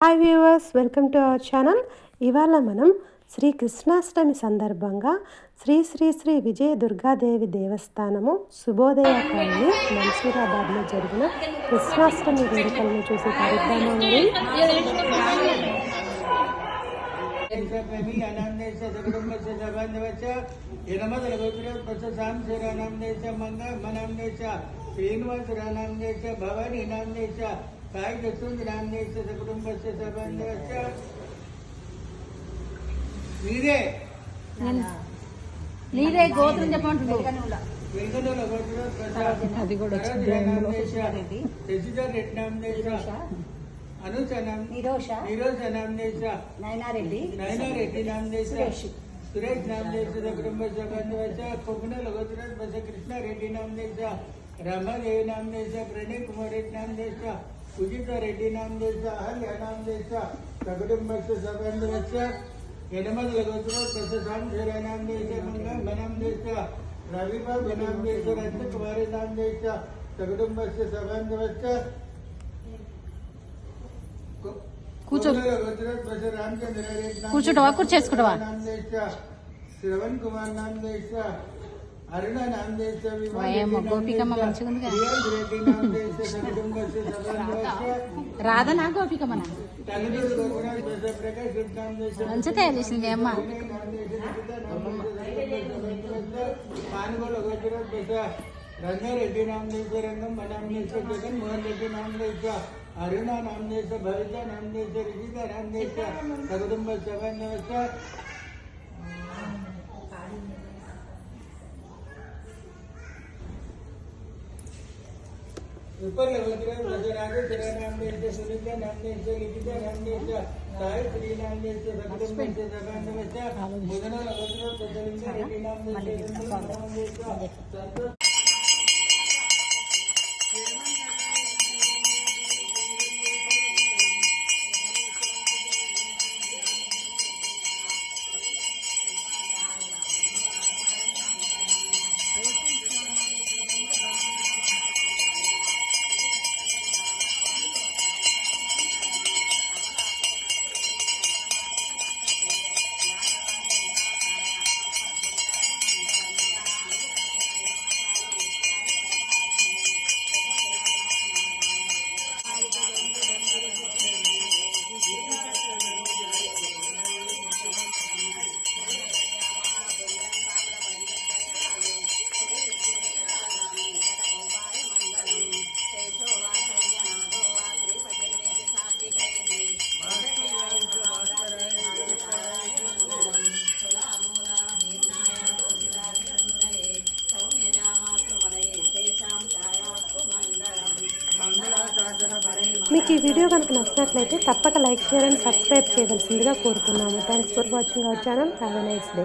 Hi viewers welcome to our channel ఇవాళ మనం శ్రీ కృష్ణాష్టమి సందర్భంగా శ్రీ శ్రీ శ్రీ విజయ దుర్గాదేవి దేవస్థానము శుభోదయ కాలనీ మన్సూరాబాద్లో జరిగిన కృష్ణాష్టమి వేడుకలను చూసే కార్యక్రమం శ్రీనివాసరానాం దేశ భవానీ लघुत्रपच सांशरानामदेश मंग मनामदेश श्रीनिवास रानामदेश भवानी नामदेश साई जसुंद नामदेश जगदंबच जबांधवच నీరే నీరే గోత్రం చెప్పమంటున్నావు వెంకటల గోత్ర ప్రసాద్ అది కూడా నామదేశ శశిధర్ రెడ్డి నామదేశ అనుచ నామ నిరోష నిరోజ నామదేశ నయనారెడ్డి నయనారెడ్డి నామదేశ సురేష్. సురేష్ నామదేశ కుటుంబ సంబంధవచ్చ కొమ్మన లఘుతురాజ్ బస కృష్ణారెడ్డి నామదేశ రమాదేవి నామదేశ ప్రణయ్ కుమార్ రెడ్డి నామదేశ నామదేశ అహల్య నామదేశ సకుటుంబ సంబంధవచ్చ యనమద లఘుతురాజ్ బస సాంశర నామదేశ మనామదేశ రవిబాబు నామదేశ రత్న కుమారి నామదేశ సకుటుంబ సంబంధవచ్చ కూర్చో. కూర్చోటవా? కూర్చేసుకుంటావా? శ్రవణ్ కుమార్ నామ్ గోపికమ్మ మంచిగా ఉంది సకుటుంబ రాధనా గోపిక మన దేశ మంచిగా తయారు చేసింది అమ్మ రంగారెడ్డి నామ్ దేశ రంగం నామ్ దేశ జగన్ మోహన్ రెడ్డి నామ్ దేశ అరుణ నామ్ దేశ భవిత నామ్ దేశ రిజిత నామ్ దేశ సకుటుంబ సభ ऊपर लेवल के नज़र आ गए तेरा नाम देख के सुनीता नाम देख के लिखिता नाम देख के साहिल श्री नाम देख के भगवान देख के भगवान देख के भोजन भगवान देख के नाम हाँ, देख के नाम देख। के మీకు ఈ వీడియో కనుక నచ్చినట్లయితే తప్పక లైక్ షేర్ అండ్ సబ్స్క్రైబ్ చేయవలసిందిగా కోరుతున్నాము. Thanks for watching our channel have a nice day